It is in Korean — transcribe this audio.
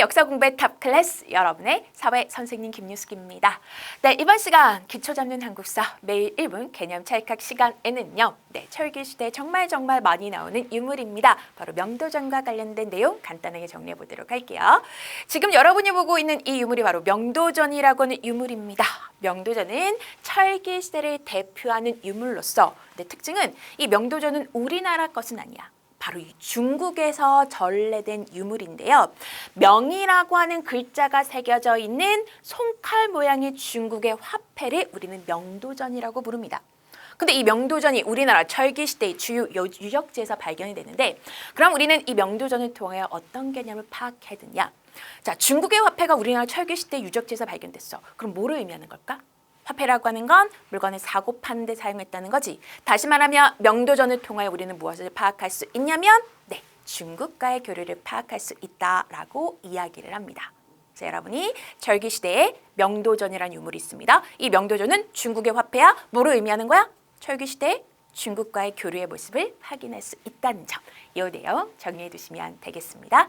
역사 공부의 탑 클래스 여러분의 사회 선생님 김유숙입니다. 네, 이번 시간 기초 잡는 한국사 매일 1분 개념 찰칵 시간에는요. 네, 철기 시대 정말 정말 많이 나오는 유물입니다. 바로 명도전과 관련된 내용 간단하게 정리해 보도록 할게요. 지금 여러분이 보고 있는 이 유물이 바로 명도전이라고 하는 유물입니다. 명도전은 철기 시대를 대표하는 유물로서 네, 특징은 이 명도전은 우리나라 것은 아니야. 바로 이 중국에서 전래된 유물인데요. 명이라고 하는 글자가 새겨져 있는 손칼 모양의 중국의 화폐를 우리는 명도전이라고 부릅니다. 근데 이 명도전이 우리나라 철기 시대의 주요 요- 유적지에서 발견이 되는데 그럼 우리는 이 명도전을 통하여 어떤 개념을 파악해야 되냐? 자, 중국의 화폐가 우리나라 철기 시대 유적지에서 발견됐어. 그럼 뭐를 의미하는 걸까? 화폐라고 하는 건 물건을 사고 파는 데 사용했다는 거지. 다시 말하면 명도전을 통하여 우리는 무엇을 파악할 수 있냐면 네, 중국과의 교류를 파악할 수 있다라고 이야기를 합니다. 그래서 여러분이 절기 시대에 명도전이라는 유물이 있습니다. 이 명도전은 중국의 화폐야. 뭐를 의미하는 거야? 철기 시대에 중국과의 교류의 모습을 확인할 수 있다는 점. 이 내용 정리해 두시면 되겠습니다.